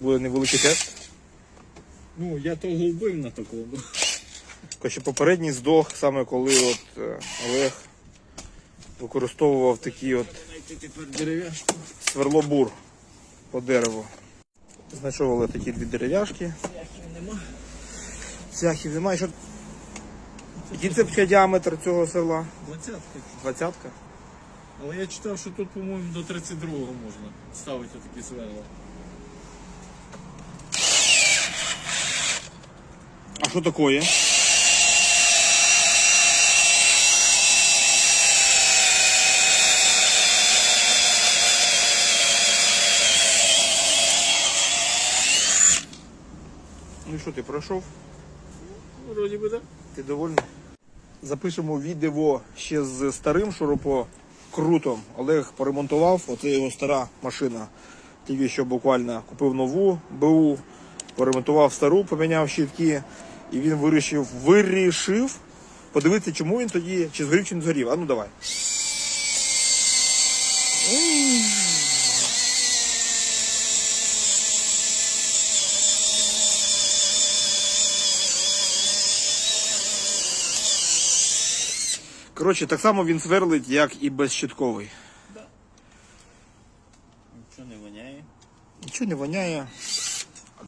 буде невеликий тест. Ну, я того вбив на такому. Коротше, попередній здох, саме коли от е, Олег використовував такий от тепер дерев'яшку. сверлобур по дереву. Знайшов Олег такі дві дерев'яшки. Нема. Цяхів немає. Що... Який це взагалі діаметр цього сверла? Двадцятка. Двадцятка? Але я читав, що тут, по-моєму, до 32-го можна ставити такі сверла. А що таке? Ну що, ти пройшов? Вроді би, так. Ти довольний? Запишемо відео ще з старим шурупокрутом. Олег поремонтував, оце його стара машина. Тільки що буквально купив нову БУ, поремонтував стару, поміняв щитки, і він вирішив, вирішив подивитися, чому він тоді, чи згорів, чи не згорів. А ну давай. Коротше, так само він сверлить, як і безщитковий. Нічого не воняє. Нічого не воняє.